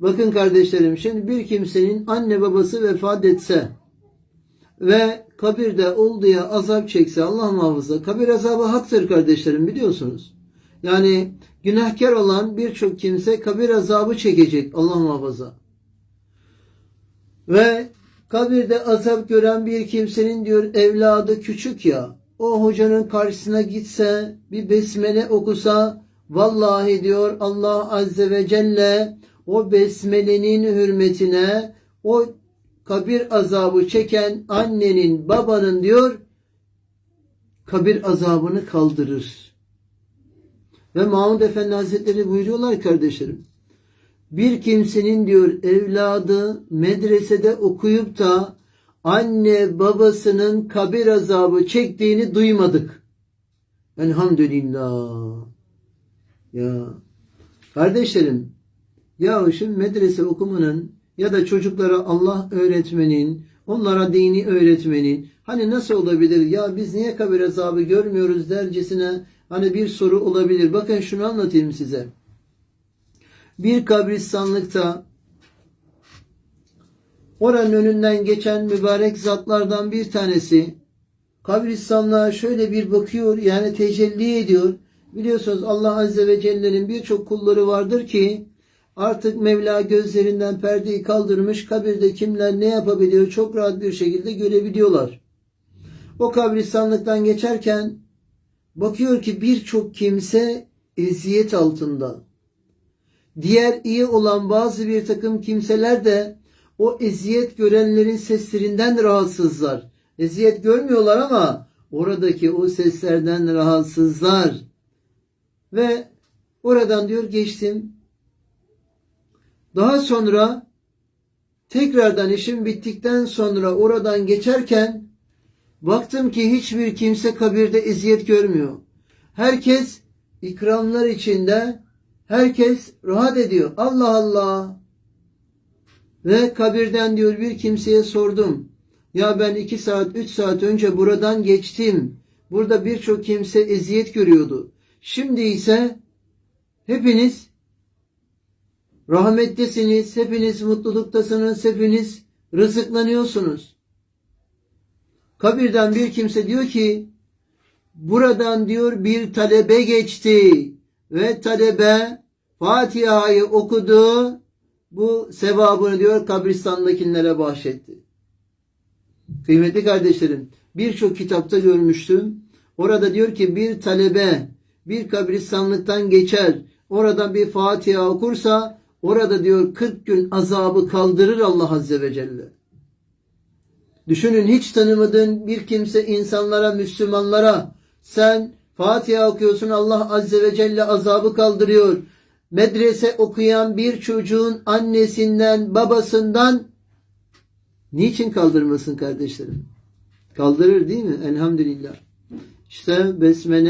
Bakın kardeşlerim şimdi bir kimsenin anne babası vefat etse ve kabirde olduğu azap çekse Allah muhafaza kabir azabı haktır kardeşlerim biliyorsunuz. Yani günahkar olan birçok kimse kabir azabı çekecek Allah muhafaza. Ve kabirde azap gören bir kimsenin diyor evladı küçük ya o hocanın karşısına gitse bir besmele okusa vallahi diyor Allah azze ve celle o besmelenin hürmetine o kabir azabı çeken annenin babanın diyor kabir azabını kaldırır. Ve Mahmud Efendi Hazretleri buyuruyorlar kardeşlerim. Bir kimsenin diyor evladı medresede okuyup da anne babasının kabir azabı çektiğini duymadık. Elhamdülillah. Ya kardeşlerim ya şimdi medrese okumanın ya da çocuklara Allah öğretmenin, onlara dini öğretmenin hani nasıl olabilir ya biz niye kabir azabı görmüyoruz dercesine hani bir soru olabilir. Bakın şunu anlatayım size. Bir kabristanlıkta oranın önünden geçen mübarek zatlardan bir tanesi kabristanlığa şöyle bir bakıyor yani tecelli ediyor. Biliyorsunuz Allah Azze ve Celle'nin birçok kulları vardır ki artık Mevla gözlerinden perdeyi kaldırmış kabirde kimler ne yapabiliyor çok rahat bir şekilde görebiliyorlar. O kabristanlıktan geçerken bakıyor ki birçok kimse eziyet altında. Diğer iyi olan bazı bir takım kimseler de o eziyet görenlerin seslerinden rahatsızlar. Eziyet görmüyorlar ama oradaki o seslerden rahatsızlar. Ve oradan diyor geçtim. Daha sonra tekrardan işim bittikten sonra oradan geçerken baktım ki hiçbir kimse kabirde eziyet görmüyor. Herkes ikramlar içinde herkes rahat ediyor. Allah Allah. Ve kabirden diyor bir kimseye sordum. Ya ben iki saat, üç saat önce buradan geçtim. Burada birçok kimse eziyet görüyordu. Şimdi ise hepiniz rahmetlisiniz, hepiniz mutluluktasınız, hepiniz rızıklanıyorsunuz. Kabirden bir kimse diyor ki, buradan diyor bir talebe geçti ve talebe Fatiha'yı okudu, bu sevabını diyor kabristandakilere bahşetti. Kıymetli kardeşlerim, birçok kitapta görmüştüm. Orada diyor ki bir talebe bir kabristanlıktan geçer, oradan bir Fatiha okursa, orada diyor 40 gün azabı kaldırır Allah Azze ve Celle. Düşünün hiç tanımadığın bir kimse insanlara, Müslümanlara sen Fatiha okuyorsun Allah Azze ve Celle azabı kaldırıyor. Medrese okuyan bir çocuğun annesinden, babasından niçin kaldırmasın kardeşlerim? Kaldırır değil mi? Elhamdülillah. İşte besmele